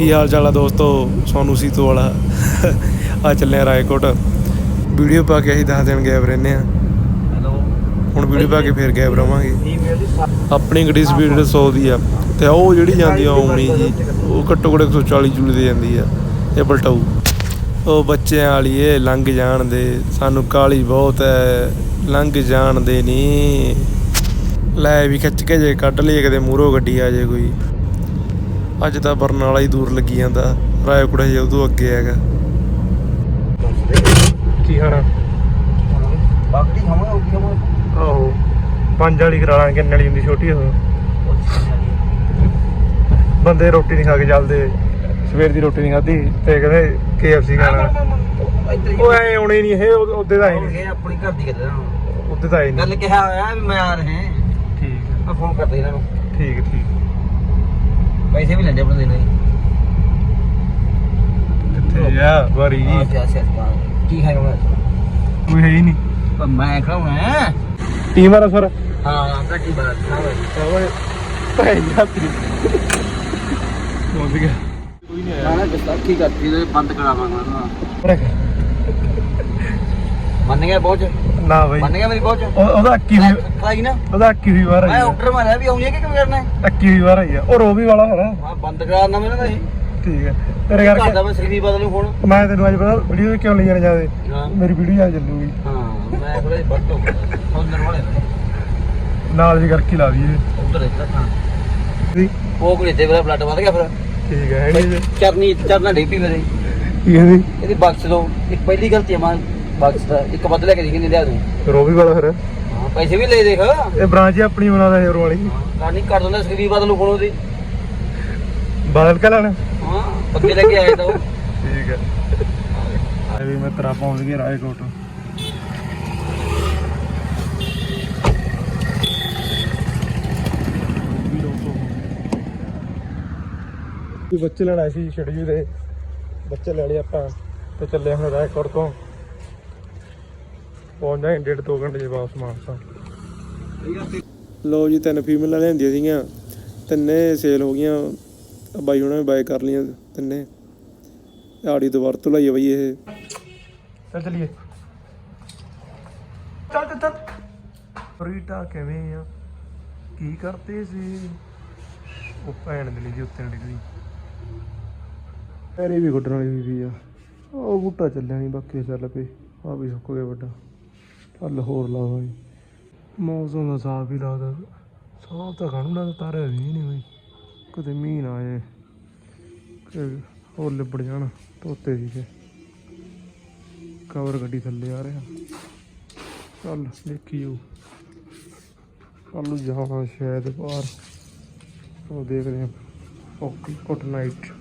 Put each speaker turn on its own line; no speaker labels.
ਕੀ ਹਾਲ ਚਾਲ ਆ ਦੋਸਤੋ? ਸੋਨੂ ਸੀਤੋ ਵਾਲਾ। ਆ ਚੱਲੇ ਆ ਰਾਏਕੋਟ। ਵੀਡੀਓ ਪਾ ਕੇ ਅਸੀਂ 10 ਦਿਨ ਗਾਇਬ ਰਹਿੰਦੇ ਆ।
ਹੈਲੋ।
ਹੁਣ ਵੀਡੀਓ ਪਾ ਕੇ ਫੇਰ ਗਾਇਬ ਰਵਾਂਗੇ। ਆਪਣੀ ਗੱਡੀ ਸਪੀਡ 100 ਦੀ ਆ। ਤੇ ਉਹ ਜਿਹੜੀ ਜਾਂਦੀ ਆ ਉਮਣੀ ਜੀ ਉਹ ਘੱਟੋ ਘੱਟ 140 ਜੂਲੀ ਦੇ ਜਾਂਦੀ ਆ। ਇਹ ਪਲਟਾਊ। ਉਹ ਬੱਚਿਆਂ ਵਾਲੀ ਏ ਲੰਘ ਜਾਣ ਦੇ। ਸਾਨੂੰ ਕਾਲੀ ਬਹੁਤ ਐ। ਲੰਘ ਜਾਣ ਦੇ ਨਹੀਂ ਲੈ ਵੀ ਖਿੱਚ ਕੇ ਜੇ ਕੱਢ ਲਈਏ ਕਦੇ ਮੂਹਰੋਂ ਗੱਡੀ ਆ ਜੇ ਕੋਈ। ਅੱਜ ਤਾਂ ਬਰਨਾਲਾ ਹੀ ਦੂਰ ਲੱਗੀ ਜਾਂਦਾ। ਰਾਏਕੋਟ ਹਜੇ ਉਦੋਂ ਅੱਗੇ ਹੈਗਾ। ਕੀ ਖਾਣਾ
ਬਾਕੜੀ ਖਾਵਾਂਗੇ ਉਹ ਕੀ ਖਾਵਾਂਗੇ
ਆਹੋ ਪੰਜ ਵਾਲੀ ਕਰਾ ਲਾਂਗੇ ਕਿੰਨੇ ਵਾਲੀ ਹੁੰਦੀ ਛੋਟੀ ਉਹ। ਬੰਦੇ ਰੋਟੀ ਨਹੀਂ ਖਾ ਕੇ ਚੱਲਦੇ। ਸਵੇਰ ਦੀ ਰੋਟੀ ਨਹੀਂ ਖਾਧੀ ਤੇ ਕਹਿੰਦੇ KFC ਖਾਣਾ। ਉਹ ਐ ਆਉਣੇ ਨਹੀਂ ਇਹ ਉਹਦੇ ਦਾ ਹੀ ਨਹੀਂ
ਇਹ ਆਪਣੀ ਘਰ ਦੀ ਗੱਲ ਹੈ
ਉਹਦੇ ਦਾ ਹੀ
ਗੱਲ
ਨਹੀਂ
ਕਿਹਾ ਹੋਇਆ ਵੀ ਮੈਂ ਆ ਰਿਹਾ।
ਠੀਕ
ਮੈਂ ਫੋਨ ਕਰਦਾ ਇਹਨਾਂ ਨੂੰ।
ਹੈ, ਠੀਕ ਹੈ, ਠੀਕ
ਪੈਸੇ ਵੀ ਲੈਂਦੇ ਆਪਣੇ ਦੇਣੇ
ਕਿੱਥੇ ਆ? ਵਾਰੀ
ਕੀ ਖਾਏਗਾ ਮੈਂ
ਕੋਈ ਹੈ ਹੀ ਨਹੀਂ।
ਮੈਂ ਖਾਉਣਾ ਹੈ।
ਟੀਮ ਵਾਲਾ ਸਰ।
ਹਾਂ ਕੱਟੀ ਬਾਤ ਖਾਵੇ
ਓਏ ਭਾਈ ਯਾਤਰੀ ਪਹੁੰਚ ਗਿਆ। ਕੋਈ ਨਹੀਂ
ਨਾ ਨਾ ਵਿਸਾਖੀ ਕਰਤੀ ਤੇ ਬੰਦ ਕਰਾਵਾਂਗਾ ਨਾ।
ਆਇਆ
ਮੰਨ ਗਿਆ ਪਹੁੰਚ
ਨਾ ਬਾਈ।
ਮੰਨ ਗਿਆ ਮੇਰੀ ਪਹੁੰਚ
ਉਹ- ਉਹਦਾ 21
ਖਾਈ ਨਾ।
ਉਹਦਾ 21 ਵਾਰ
ਮੈਂ
ਆਈ
ਆਰਡਰ ਮਾਰਿਆ ਵੀ ਆਉਣੀ ਹੈ ਕਿ ਕਿਵੇਂ ਕਰਨਾ ਹੈ?
21 ਵਾਰ ਆਈ ਆ। ਉਹ ਰੋਬੀ ਵਾਲਾ ਹੈ ਨਾ
ਹਾਂ ਬੰਦ ਕਰਾਉਣਾ ਮੈਨੂੰ ਤਾਂ ਇਹ।
ਠੀਕ ਹੈ ਤੇਰੇ
ਘਰ ਦਾ
ਕਰਕੇ
ਮੈਂ ਸਰੀਰ ਬਦਲ ਨੂੰ ਫੋਨ
ਮੈਂ ਤੈਨੂੰ ਅੱਜ ਪਤਾ ਵੀਡੀਓ ਕਿਉਂ ਲਈ ਜਾਣੇ ਜਾਦੇ
ਹਾਂ।
ਮੇਰੀ ਵੀਡੀਓ ਆ ਚੱਲੂਗੀ।
ਹਾਂ ਮੈਂ ਥੋੜਾ ਜਿਹਾ ਬੱਟ ਹੋ ਗਿਆ। ਫੋਨ ਵਾਲੇ
ਨਾਲ ਵੀ ਕਰਕੇ ਲਾ ਦਈਏ।
ਉਧਰ ਇੱਧਰ ਖਾਂ
ਠੀਕ
ਉਹ ਕੋਈ ਤੇ ਮੇਰਾ ਬਲੱਡ ਵੱਧ ਗਿਆ ਫਿਰ।
ਹੈ ਨਹੀਂ
ਚਰਨੀ ਚਰਨਾ ਡੇਪੀ ਮੇਰੇ।
ਕੀ ਕਹਿੰਦੀ
ਇਹਦੀ ਬਖਸ਼ ਦੋ ਇੱਕ ਪਹਿਲੀ ਗਲਤੀ ਹੈ ਮਾਂ ਬਖਸ਼ ਦਾ ਇੱਕ ਵੱਧ ਲੈ ਕੇ ਦੇਖੀ ਨਹੀਂ ਲਿਆ ਤੂੰ।
ਰੋਬੀ ਵਾਲਾ ਫਿਰ?
ਹਾਂ ਪੈਸੇ ਵੀ ਲੈ ਦੇਖ। ਹਾਂ
ਇਹ ਬ੍ਰਾਂਚ ਹੀ ਆਪਣੀ ਬਣਾਦਾ ਹੋਰ ਵਾਲੀ।
ਕਾਣੀ ਕਰ ਦਿੰਦਾ ਸਰੀਰ ਬਦਲ ਨੂੰ ਫੋਨ ਉਹਦੀ।
ਬਦਲ ਕੇ ਲੈਣਾ?
ਹਾਂ ਪੱਕੇ ਲੈ ਕੇ ਆਇਆ ਤਾਂ ਉਹ।
ਠੀਕ ਹੈ। ਆ ਵੀ ਮੈਂ ਤੇਰਾ ਪਹੁੰਚ ਗਿਆ ਰਾਏਕੋਟ ਇਹ ਬੱਚੇ ਲੈਣ ਸੀ ਛੜਜੂ ਦੇ। ਬੱਚੇ ਲੈ ਲਏ ਆਪਾਂ ਤੇ ਚੱਲੇ ਹੁਣ ਰਾਏਕੋਟ ਤੋਂ। ਪਹੁੰਚ ਜਾਏ ਡੇਢ ਦੋ ਘੰਟੇ ਜੇ ਵਾਪਸ ਮਾਨਸਾ ਲੋ ਜੀ ਤਿੰਨ ਫੀਮੇਲਾਂ ਲੈਂਦੀਆਂ ਸੀਗੀਆਂ। ਤਿੰਨੇ ਸੇਲ ਹੋ ਗਈਆਂ। ਬਾਈ ਹੁਣਾਂ ਨੇ ਬਾਈ ਕਰ ਲਈਆਂ ਤਿੰਨੇ। ਆੜੀ ਦੁਬਾਰ ਤੋਂ ਲਈ ਬਈ ਇਹ। ਚੱਲ ਚਲੀਏ। ਚੱਲ ਚੱਲ ਚੱਲ। ਰੀਟਾ ਕਿਵੇਂ ਆ? ਕੀ ਕਰਤੇ ਸੀ? ਉਹ ਭੈਣ ਦੇ ਲਈ ਜੀ ਉੱਤੇ ਡਿੱਗਦੀ ਪੈਰੇ ਵੀ ਗੁੱਡਣ ਵਾਲੀ ਵੀ ਆ। ਉਹ ਬੂਟਾ ਚੱਲਿਆ ਨਹੀਂ ਬਾਕੀ ਚੱਲ ਪਏ। ਆ ਵੀ ਸੁੱਕ ਗਿਆ ਵੱਡਾ। ਚੱਲ ਹੋਰ ਲਾਵਾਂਗੇ ਮੌਸਮ ਦਾ ਸਾਫ਼ ਹੀ ਲੱਗਦਾ ਸਾਫ਼ ਤਾਂ ਖਾਣੂ ਲੱਗਦਾ ਤਾਰੇ ਵੀ ਨਹੀਂ ਹੋਈ ਕਿਤੇ ਮੀਂਹ ਨਾ ਆਏ ਕਿ ਹੋਰ ਲਿਬੜ ਜਾਣ ਧੋਤੇ ਸੀਗੇ ਕਵਰ ਗੱਡੀ ਥੱਲੇ ਆ ਰਿਹਾ। ਚੱਲ ਦੇਖੀਓ। ਕੱਲ ਨੂੰ ਜਾਣਾ ਸ਼ਾਇਦ ਬਾਹਰ। ਉਹ ਦੇਖਦੇ ਹਾਂ। Okay good night